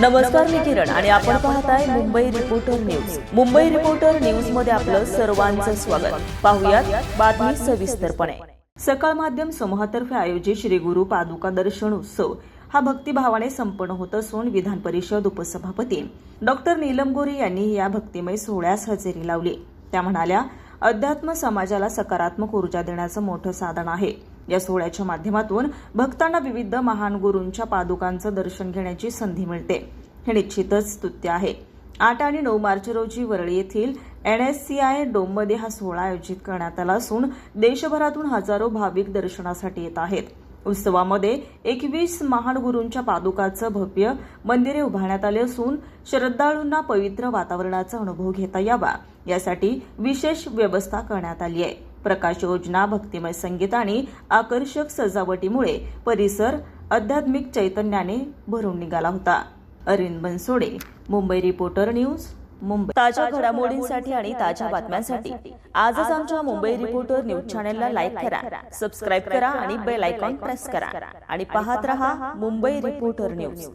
नमस्कार मी किरण आणि आपण पाहताय Mumbai reporter news Mumbai reporter न्यूजमध्ये आपलं सर्वांचं स्वागत. पाहुयात बातमी सविस्तरपणे. सकाळ माध्यम समूहातर्फे आयोजित श्री गुरु पादुका दर्शन उत्सव हा भक्तिभावाने संपन्न होत असून विधान परिषद उपसभापती डॉक्टर नीलम गोरे यांनी या भक्तिमय सोहळ्यास हजेरी लावली. त्या म्हणाल्या अध्यात्म समाजाला सकारात्मक ऊर्जा देण्याचं मोठं साधन आहे. या सोहळ्याच्या माध्यमातून भक्तांना विविध महान गुरूंच्या पादुकांचं दर्शन घेण्याची संधी मिळते. हे निश्चितच स्तुत्य आहे. आठ आणि नऊ मार्च रोजी वरळी येथील एनएससीआय डोंबदे हा सोहळा आयोजित करण्यात आला असून देशभरातून हजारो भाविक दर्शनासाठी येत आहेत. उत्सवामध्ये एकवीस महान गुरूंच्या पादुकाचं भव्य मंदिरे उभारण्यात आले असून श्रद्धाळूंना पवित्र वातावरणाचा अनुभव घेता यावा. यासाठी विशेष व्यवस्था करण्यात आली आहे. प्रकाश योजना भक्तिमय संगीत आणि आकर्षक सजावटीमुळे परिसर आध्यात्मिक चैतन्याने भरून निघाला होता. Arind Bansode Mumbai reporter news Mumbai. ताज्या घडामोडींसाठी आणि ताज्या बातम्यांसाठी आजच आमच्या मुंबई रिपोर्टर न्यूज चॅनेलला लाईक करा सबस्क्राईब करा आणि बेल आयकॉन प्रेस करा. आणि पाहत रहा मुंबई रिपोर्टर न्यूज.